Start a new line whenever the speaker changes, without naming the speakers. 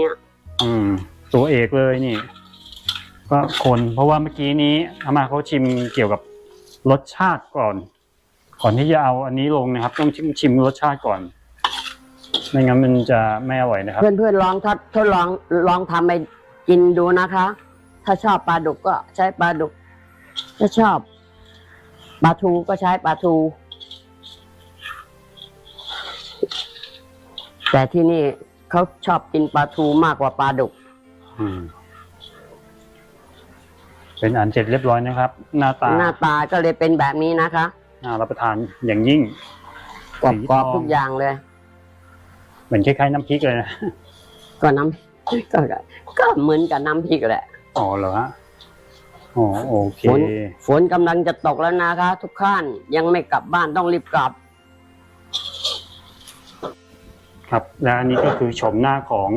เนี้ย
อืม ตัวเอกเลยนี่ ก็คนเพราะว่าเมื่อกี้นี้อามาเขาชิมเกี่ยวกับรสชาติก่อน ก่อนที่จะเอาอันนี้ลงนะครับ ต้องชิมชิมรสชาติก่อนไม่งั้นมันจะไม่อร่อยนะครับ
เพื่อนเพื่อนๆลองทดทดลองลองทำไปกินดูนะคะ ถ้าชอบปลาดุกก็ใช้ปลาดุก ถ้าชอบปลาทูก็ใช้ปลาทู แต่ที่นี่ เขาชอบกินปลาทูมากกว่าปลาดุก
อืม เป็นอันเสร็จเรียบร้อยนะครับ หน้าตา
หน้าตาก็เลยเป็นแบบนี้นะคะ
น่ารับประทานอย่างยิ่ง
กรอบ
สี
กรอบ
ทอง
ทุกอย่างเลย
เหมือนคล้ายๆน้ำพริกเลยนะ
ก็น้ำก็ก็เหมือนกับน้ำพริกแหละ
อ๋อเหรอฮะอ๋อโอเค
ฝนฝนกำลังจะตกแล้วนะคะ ทุกท่านยังไม่กลับบ้านต้องรีบกลับ
ครับและอันนี้ก็คือชมหน้าของ